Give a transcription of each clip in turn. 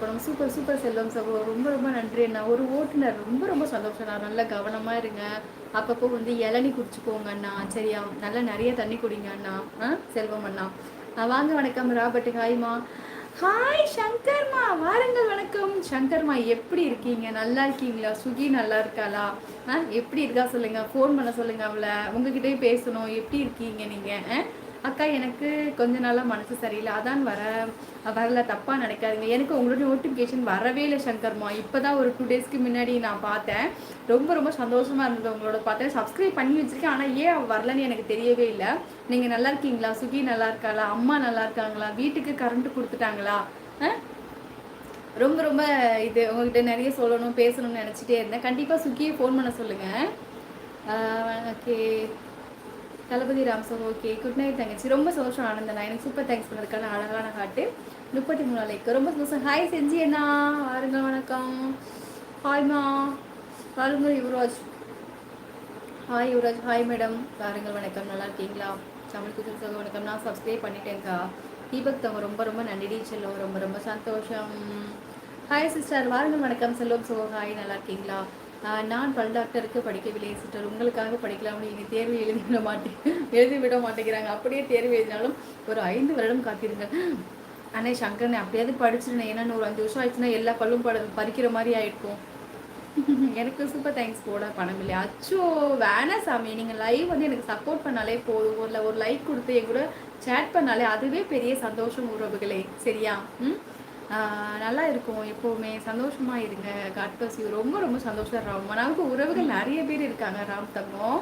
படம் super super செல்வம் சகோ ரொம்ப ரொம்ப நன்றி அண்ணா. ஒரு ஓட்டுநர் ரொம்ப ரொம்ப சந்தோஷம் நான் நல்லா கவனமாக இருங்க. அப்பப்போ வந்து இளநி குடிச்சுக்கோங்க அண்ணா. சரியா? நல்லா நிறைய தண்ணி குடிங்க அண்ணா. ஆ செல்வம் அண்ணா. வாங்க வணக்கம். ராபர்ட் ஹாய்மா ஹாய் சங்கர்மா வாருங்கள் வணக்கம். சங்கர்மா எப்படி இருக்கீங்க? நல்லா இருக்கீங்களா? சுகி நல்லா இருக்காளா? ஆ எப்படி இருக்கா சொல்லுங்கள் ஃபோன் பண்ண சொல்லுங்கள் அவளை. உங்ககிட்டயும் பேசணும். எப்படி இருக்கீங்க நீங்கள் அக்கா எனக்கு கொஞ்ச நாளாக மனசு சரியில்லை. அதான் வர வரல. தப்பாக நினைக்காதீங்க. எனக்கு உங்களோட நோட்டிஃபிகேஷன் வரவே இல்லை சங்கர்மா இப்போ தான் ஒரு டூ டேஸ்க்கு முன்னாடி நான் பார்த்தேன். ரொம்ப ரொம்ப சந்தோஷமாக இருந்தது உங்களோட பார்த்தேன். சப்ஸ்கிரைப் பண்ணி வச்சுருக்கேன். ஆனால் ஏன் வரலன்னு எனக்கு தெரியவே இல்லை. நீங்கள் நல்லா இருக்கீங்களா? சுகி நல்லா இருக்காளா? அம்மா நல்லா இருக்காங்களா? வீட்டுக்கு கரண்ட் கொடுத்துட்டாங்களா? ரொம்ப ரொம்ப இது உங்கள்கிட்ட நிறைய சொல்லணும் பேசணும்னு நினச்சிட்டே இருந்தேன். கண்டிப்பாக சுகியை ஃபோன் பண்ண சொல்லுங்கள் ஓகே தளபதி Ram sir okay good night தங்கச்சி. ரொம்ப சந்தோஷம் ஆனந்தனா எனக்கு சூப்பர் தேங்க்ஸ் பண்ணதுக்கான அழகான ஹாட்டு முப்பத்தி மூணு நாளைக்கு. ரொம்ப சந்தோஷம். ஹாய் செஞ்சு அண்ணா. வாருங்க வணக்கம். ஹாய்மா வாருங்க Yuvraj. Hi Yuvraj. Hi madam வாருங்கள் வணக்கம். நல்லா இருக்கீங்களா? தமிழ் குதிர் வணக்கம். நான் சப்ஸ்கிரைப் பண்ணிட்டேன்க்கா தீபக் தவங்க ரொம்ப ரொம்ப நன்றி செல்லும். ரொம்ப ரொம்ப சந்தோஷம். ஹாய் சிஸ்டர் வாருங்கள் வணக்கம் செல்வம் சோ ஹாய் நல்லா இருக்கீங்களா? நான் பல் டாக்டருக்கு படிக்கவில்லை சிஸ்டர். உங்களுக்காக படிக்கலாம்னு இனி தேர்வு எழுதி விட மாட்டேன் எழுதி விட மாட்டேங்கிறாங்க. அப்படியே தேர்வு எழுதினாலும் ஒரு ஐந்து வருடம் காத்திருங்க. அண்ணே சங்கரனை அப்படியாவது படிச்சிருந்தேன் ஏன்னா ஒரு அஞ்சு வருஷம் ஆயிடுச்சுன்னா எல்லா பல்லும் பட பறிக்கிற மாதிரி ஆயிருக்கும் எனக்கு சூப்பர் தேங்க்ஸ் போட பணம் இல்லையா? அச்சோ வேணா சாமி. நீங்கள் லைவ் வந்து எனக்கு சப்போர்ட் பண்ணாலே போதும். ஒரு ஒரு லைக் கொடுத்து என் கூட சேட் பண்ணாலே அதுவே பெரிய சந்தோஷம் உறவுகளே. சரியா? ம்? நல்லா இருக்கும். எப்போவுமே சந்தோஷமாக இருங்க. காட் யூ ரொம்ப ரொம்ப சந்தோஷம் ராம். நமக்கு உறவுகள் நிறைய பேர் இருக்காங்க ராம் தங்கம்.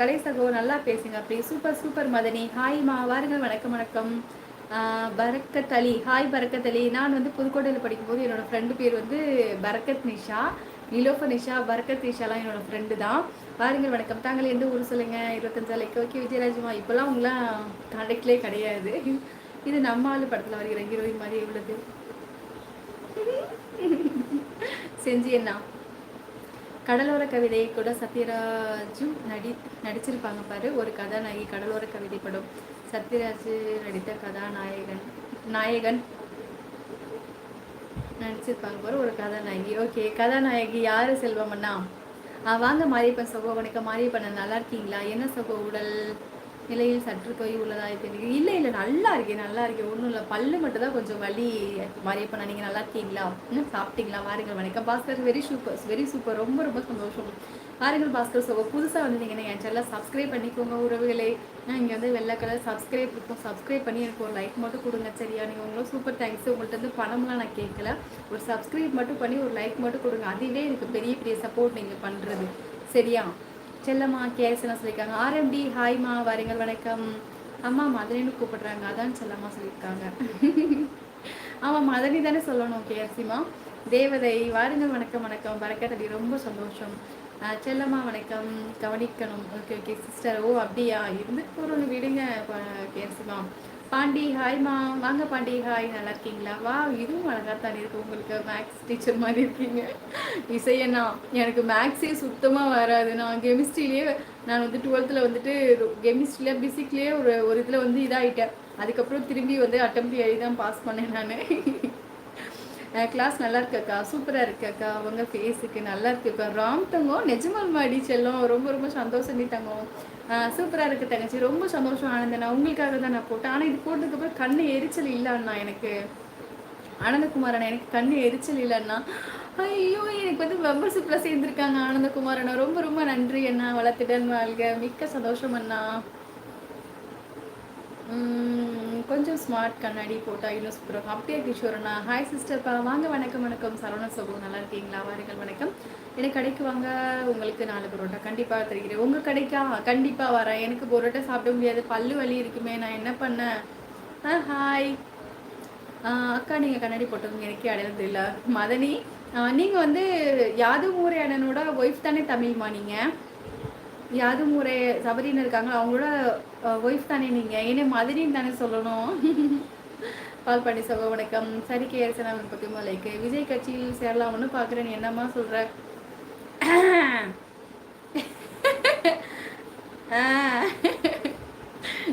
கலை சகோ நல்லா பேசுங்க. அப்படி சூப்பர் சூப்பர் மதனி. ஹாய்மா வாருங்க வணக்கம் வணக்கம். பரக்கத் அலி. ஹாய் பரக்கத் அலி. நான் வந்து புதுக்கோட்டையில் படிக்கும்போது என்னோட ஃப்ரெண்டு பேர் வந்து பரக்கத் நிஷா. நிலோஃப நிஷா. பரக்கத் நிஷாலாம் என்னோட ஃப்ரெண்டு தான். பாருங்கள் வணக்கம். தாங்கள் எந்த ஊர் சொல்லுங்கள் இருபத்தஞ்சாலைக்கு ஓகே விஜயராஜ்மா இப்போல்லாம் உங்களாம் காண்டக்ட்லேயே கிடையாது. இது நம்ம ஆளு படத்தில் வருகிற ஹீரோயின் மாதிரி உள்ளது. செஞ்சு என்ன கடலோர கவிதை கூட சத்யராஜும் நடி நடிச்சிருப்பாங்க பாரு. ஒரு கதாநாயகி கடலோர கவிதை படம். சத்யராஜ் நடித்த கதாநாயகன் நாயகன் நடிச்சிருப்பாங்க பாரு. ஒரு கதாநாயகி. ஓகே கதாநாயகி யாரு செல்வமண்ணா வாங்க மாரியப்பன் சகோ வணக்கம் மாரியப்பன் நல்லா இருக்கீங்களா? என்ன சகோ உடல்? நிலையில் சற்று தொய் உள்ளதாக தெரியுது. இல்லை இல்லை நல்லா இருக்கேன் நல்லா இருக்கேன் ஒன்றும் இல்லை. பல்லு மட்டும் தான் கொஞ்சம் வலி மாரியப்பண்ணா நீங்கள் நல்லா இருக்கீங்களா? இன்னும் சாப்பிட்டீங்களா? வாருங்கள் வணக்கம். Bhaskar very super very super ரொம்ப ரொம்ப சந்தோஷம். வாருங்கள் பாஸ்கர். ஸோ புதுசாக வந்திருந்தீங்கன்னா என் சேனலில் சப்ஸ்கிரைப் பண்ணிக்கோங்க உறவுகளே. இங்கே வந்து வெள்ளை கலர் சப்ஸ்கிரைப் இருக்கும் சப்ஸ்கிரைப் பண்ணி எனக்கு ஒரு லைக் மட்டும் கொடுங்க சரியா? நீங்கள் உங்களும் சூப்பர் தேங்க்ஸ் உங்கள்கிட்ட வந்து பணம்லாம் நான் கேட்கல. ஒரு சப்ஸ்கிரைப் மட்டும் பண்ணி ஒரு லைக் மட்டும் கொடுங்க. அதுவே எனக்கு பெரிய பெரிய சப்போர்ட் நீங்கள் பண்ணுறது சரியா? செல்லம்மா கேஎஸ்எல்லாம் சொல்லியிருக்காங்க? ஆர்எம்டி ஹாய்மா வாருங்கள் வணக்கம். அம்மா மதுரைன்னு கூப்பிடுறாங்க. அதான் செல்லம்மா சொல்லியிருக்காங்க. ஆமாம் மதுரை தானே சொல்லணும் கேஎஸ்சிமா தேவதை வாருங்கள் வணக்கம் வணக்கம். பறக்கத்தடி ரொம்ப சந்தோஷம். செல்லம்மா வணக்கம். கவனிக்கணும். ஓகே ஓகே சிஸ்டர் ஓ அப்படியா? இருந்து போகிறோன்னு விடுங்க கேஎஸ்சிமா பாண்டி ஹாய்மா வாங்க பாண்டி ஹாய் நல்லா இருக்கீங்களா வா இதுவும் அழகாக தானே இருக்கு. உங்களுக்கு மேக்ஸ் டீச்சர் மாதிரி இருக்கீங்க. இசையண்ணா எனக்கு மேக்ஸே சுத்தமாக வராது. நான் கெமிஸ்ட்ரியிலே நான் வந்து டுவெல்த்தில் வந்துட்டு கெமிஸ்ட்ரியில் பிசிக்லேயே ஒரு ஒரு இதில் வந்து இதாகிட்டேன் அதுக்கப்புறம் திரும்பி வந்து அட்டம் எழுதி தான் பாஸ் பண்ணேன் நான். கிளாஸ் நல்லா இருக்கக்கா? சூப்பராக இருக்கக்கா? அவங்க ஃபேஸுக்கு நல்லா இருக்குக்கா ராம் தங்கம் நெஜமல் மாடி செல்லும். ரொம்ப ரொம்ப சந்தோஷம் நீ தங்கம். சூப்பராக இருக்குது தங்கச்சி. ரொம்ப சந்தோஷம் ஆனந்தண்ணா உங்களுக்காக தான் நான் போட்டேன். ஆனால் இது போட்டதுக்கப்புறம் கண்ணு எரிச்சல் இல்லைண்ணா எனக்கு. ஆனந்தகுமாரண்ணா எனக்கு கண்ணு எரிச்சல் இல்லைண்ணா. ஐயோ எனக்கு வந்து மெம்பர்ஷிப்பில் சேர்ந்துருக்காங்க ஆனந்தகுமாரண்ணா. ரொம்ப ரொம்ப நன்றி அண்ணா. வளர்த்துடன் வாழ்க. மிக்க சந்தோஷம் அண்ணா. கொஞ்சம் ஸ்மார்ட் கண்ணாடி போட்டால் இன்னும் சூப்பராக அப்படியே கிஷோரண்ணா ஹாய் சிஸ்டர் பா வாங்க வணக்கம் வணக்கம். சரவண சகோ நல்லா இருக்கீங்களா? வாருங்கள் வணக்கம். எனக்கு கடைக்கு வாங்க உங்களுக்கு நாலு பரோட்டா கண்டிப்பாக தெரிகிறேன். உங்கள் கடைக்கா? கண்டிப்பாக வரேன். எனக்கு பரோட்டா சாப்பிட முடியாது. பல்லு வலி இருக்குமே நான் என்ன பண்ணேன்? ஆ ஹாய் அக்கா நீங்கள் கண்ணாடி போட்டவங்க எனக்கே அடையாளம் தெரியல. மதனி நீங்கள் வந்து யாது ஊரே அண்ணனோட ஒய்ஃப் தானே தமிழ்மா நீங்கள் யாது ஊரே சபரின்னு இருக்காங்க அவங்களோட ஒய்ஃப் தானே நீங்கள் ஏன்னா மதுரின்னு தானே சொல்லணும். பால் பண்ணி சொல்ல வணக்கம். சரி கேரசனா பற்றி லைக் விஜய் கட்சியில் சேரலாம்னு பார்க்குறேன் என்னம்மா சொல்ற?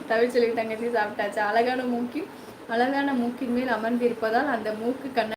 தமிழ் சொல்லி தங்கச்சி சாப்பிட்டாச்சு? அழகான மூக்கின் அழகான மூக்கின் மேல் அமர்ந்திருப்பதால் அந்த மூக்கு கண்ண